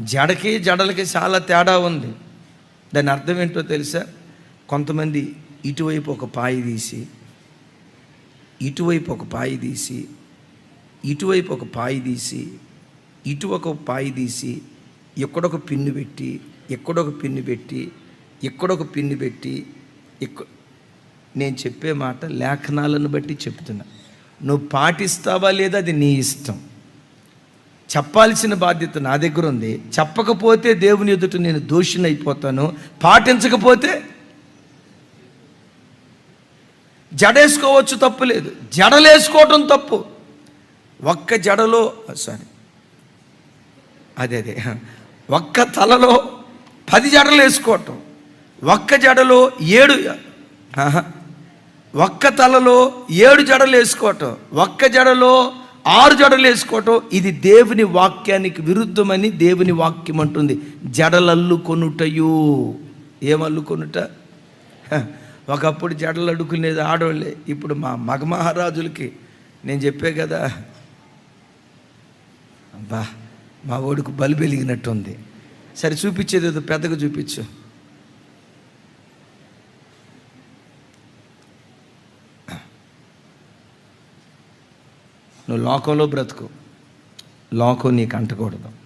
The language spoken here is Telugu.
జడకి జడలకి చాలా తేడా ఉంది. దాని అర్థం ఏంటో తెలుసా? కొంతమంది ఇటువైపు ఒక పాయి తీసి ఇటువైపు ఒక పాయి తీసి ఇటువైపు ఒక పాయి తీసి ఇటు ఒక పాయి తీసి ఎక్కడొక పిన్ను పెట్టి ఎక్కడొక పిన్ను పెట్టి ఎక్కడొక పిన్ను పెట్టి ఎక్క నేను చెప్పే మాట లేఖనాలను బట్టి చెప్తున్నా. నువ్వు పాటిస్తావా లేదా అది నీ ఇష్టం? చెప్పాల్సిన బాధ్యత నా దగ్గర ఉంది. చెప్పకపోతే దేవుని ఎదుట నేను దోషిని అయిపోతాను పాటించకపోతే జడేసుకోవచ్చు తప్పు లేదు. జడలేసుకోవటం తప్పు. ఒక్క జడలో సారీ అదే అదే ఒక్క తలలో పది జడలు వేసుకోవటం. ఒక్క జడలో ఏడు ఒక్క తలలో ఏడు జడలు వేసుకోవటం. ఒక్క జడలో ఆరు జడలు వేసుకోవటం ఇది దేవుని వాక్యానికి విరుద్ధమని దేవుని వాక్యం అంటుంది. జడలల్లు కొనుటయు. ఏమల్లు కొనుట? ఒకప్పుడు జడలు అడుకునేది ఆడవాళ్ళే ఇప్పుడు మా మగ మహారాజులకి నేను చెప్పే కదా. అబ్బా మా ఓడికి బలి వెలిగినట్టుంది సరే చూపించేది ఏదో పెద్దగా చూపించు. నువ్వు లోకంలో బ్రతుకు. లోకం నీకు అంటకూడదు.